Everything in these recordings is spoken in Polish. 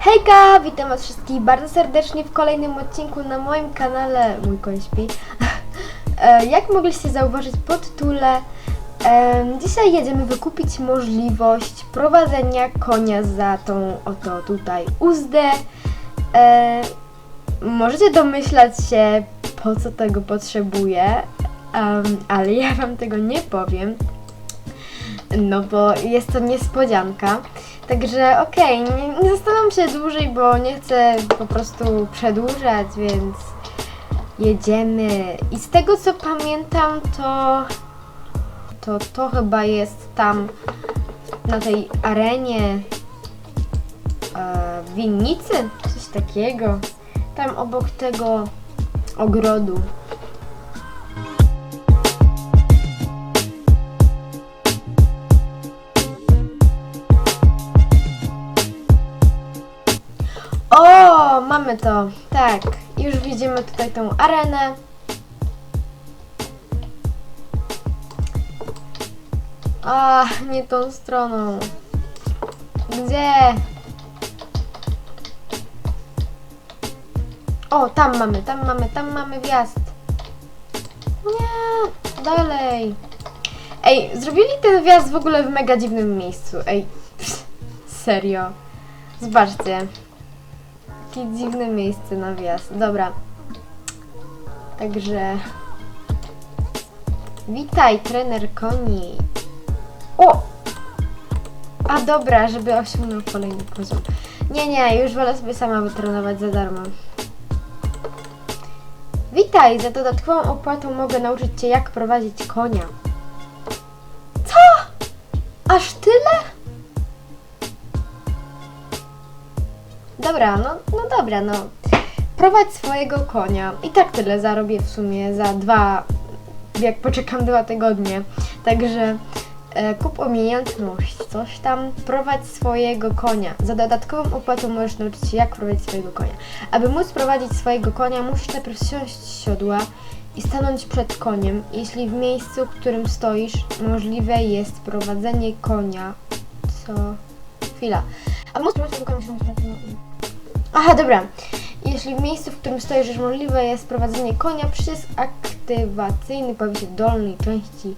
Hejka, witam was wszystkich bardzo serdecznie w kolejnym odcinku na moim kanale Mój koń śpi. E, Jak mogliście zauważyć po tytule, dzisiaj jedziemy wykupić możliwość prowadzenia konia za tą oto tutaj uzdę. Możecie domyślać się, po co tego potrzebuję, ale ja wam tego nie powiem. No bo jest to niespodzianka. Także okej, nie, nie zastanawiam się dłużej, bo nie chcę po prostu przedłużać, więc jedziemy. I z tego co pamiętam, to to, to chyba jest tam na tej arenie e, winnicy, coś takiego. Tam obok tego ogrodu. O, mamy to. Tak, już widzimy tutaj tą arenę. A, nie tą stroną. Gdzie? O, tam mamy, tam mamy, tam mamy wjazd. Nie, dalej. Ej, zrobili ten wjazd w ogóle w mega dziwnym miejscu. Ej, serio. Zobaczcie. Takie dziwne miejsce na wjazd. Dobra. Także. Witaj, trener koni. O! A dobra, żeby osiągnął kolejny poziom. Nie, nie, już wolę sobie sama wytrenować za darmo. Witaj, za dodatkową opłatą mogę nauczyć Cię, jak prowadzić konia. Co? Aż tyle? Dobra, no, no dobra, no. Prowadź swojego konia. I tak tyle zarobię w sumie za dwa, jak poczekam dwa tygodnie. Także e, kup umiejętność, coś tam. Prowadź swojego konia. Za dodatkową opłatą możesz nauczyć się, jak prowadzić swojego konia. Aby móc prowadzić swojego konia, musisz najpierw wsiąść z siodła i stanąć przed koniem. Jeśli w miejscu, w którym stoisz, możliwe jest prowadzenie konia. Co? Chwila. A móc prowadzić konia, przed Aha, dobra. Jeśli w miejscu, w którym stoisz, możliwe jest prowadzenie konia, przycisk aktywacyjny pojawi się w dolnej części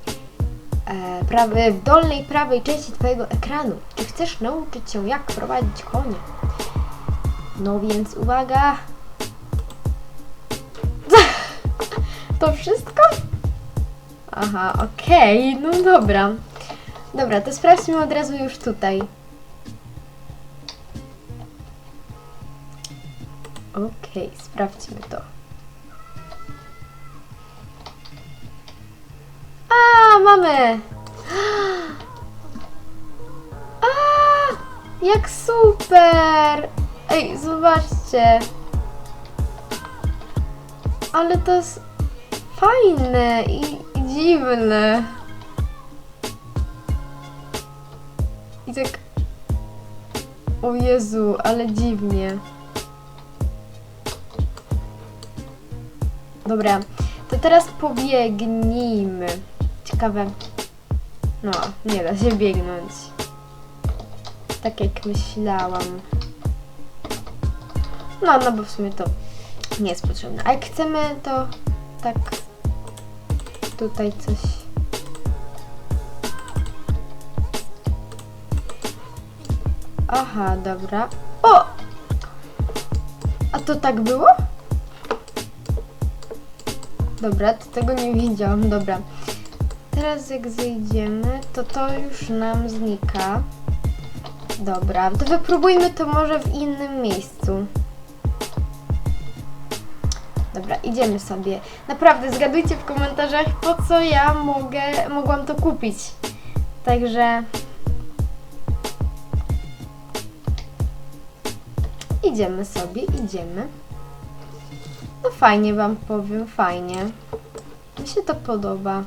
e, prawej, w dolnej prawej części Twojego ekranu. Czy chcesz nauczyć się, jak prowadzić konia? No więc uwaga. To wszystko? Aha, okej, no dobra. Dobra, to sprawdźmy od razu już tutaj. Okej, sprawdźmy to. A, mamy! A, jak super! Ej, zobaczcie! Ale to jest fajne i, i dziwne. I tak... O Jezu, ale dziwnie. Dobra, to teraz pobiegnijmy. No, nie da się biegnąć. Tak jak myślałam. No, no bo w sumie to nie jest potrzebne. A jak chcemy, to tak tutaj coś. Aha, dobra. O! A to tak było? Dobra, to tego nie widziałam, dobra. Teraz jak zejdziemy, to to już nam znika. Dobra, to wypróbujmy to może w innym miejscu. Dobra, idziemy sobie. Naprawdę, zgadujcie w komentarzach, po co ja mogę, mogłam to kupić. Także... Idziemy sobie, idziemy. No fajnie wam powiem, fajnie. Mi się to podoba.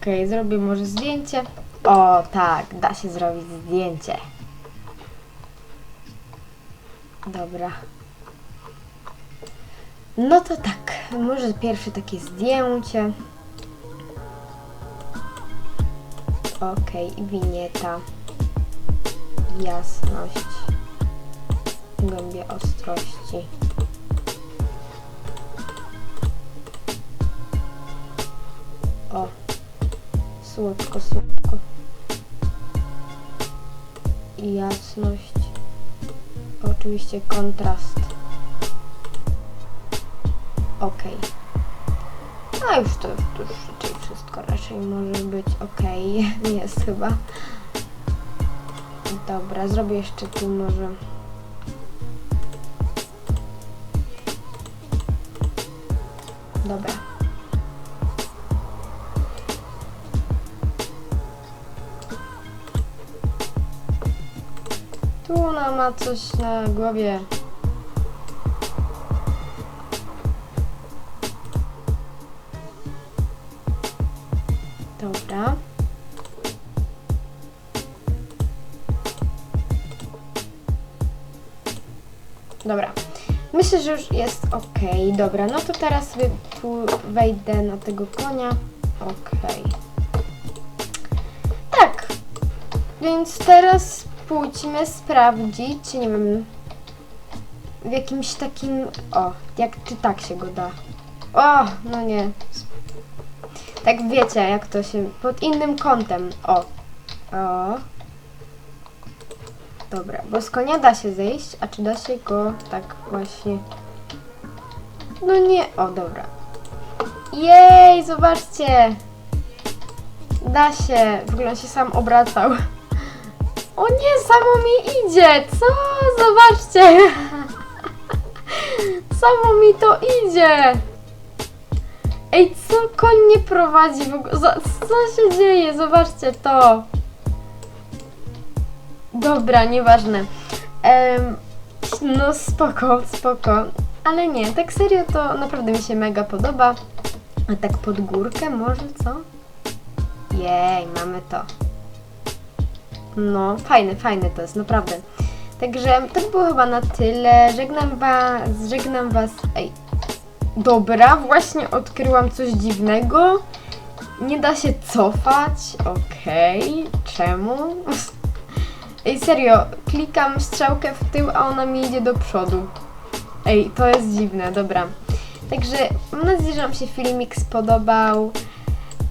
Okej, zrobię może zdjęcie. O, tak, da się zrobić zdjęcie. Dobra. No to tak, może pierwsze takie zdjęcie. Okej, winieta. Jasność. Głębie ostrości. O, słodko, słodko. I jasność. Oczywiście kontrast. Okej. A już to, to już raczej wszystko raczej może być okej. Jest chyba. Dobra, zrobię jeszcze tu może. Dobra. Ona ma coś na głowie. Dobra. Dobra. Myślę, że już jest ok. Dobra, no to teraz sobie tu wejdę na tego konia. Ok. Tak. Więc teraz pójdźmy sprawdzić, nie wiem, w jakimś takim. O, jak czy tak się go da. O, no nie. Tak wiecie, jak to się. Pod innym kątem. O. O. Dobra, bo z konia da się zejść, a czy da się go tak właśnie. No nie. O, dobra. Jej, zobaczcie. Da się. W ogóle się sam obracał. O nie, samo mi idzie. Co? Zobaczcie. Samo mi to idzie. Ej, co koń nie prowadzi w ogóle? Co się dzieje? Zobaczcie to. Dobra, nieważne. Em, no spoko, spoko. Ale nie, tak serio to naprawdę mi się mega podoba. A tak pod górkę może, co? Jej, mamy to. No, fajne, fajne to jest, naprawdę. Także to by było chyba na tyle. Żegnam was, żegnam was. Ej, Dobra, właśnie odkryłam coś dziwnego. Nie da się cofać. Okej, czemu? Ej, serio, klikam strzałkę w tył, a ona mi idzie do przodu. Ej, to jest dziwne, dobra. Także mam nadzieję, że Wam się filmik spodobał.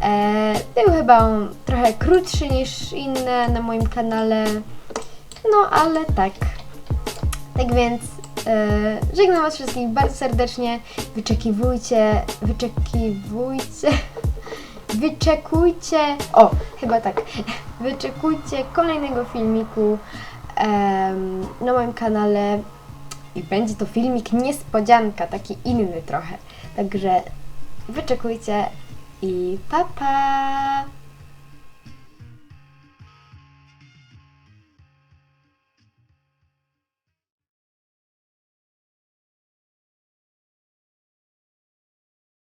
E, był chyba on trochę krótszy niż inne na moim kanale. No, ale tak. Tak więc e, żegnam Was wszystkich bardzo serdecznie. Wyczekiwujcie, wyczekiwujcie, wyczekujcie. O, chyba tak. Wyczekujcie kolejnego filmiku na moim kanale. I będzie to filmik niespodzianka, taki inny trochę. Także wyczekujcie i pa pa!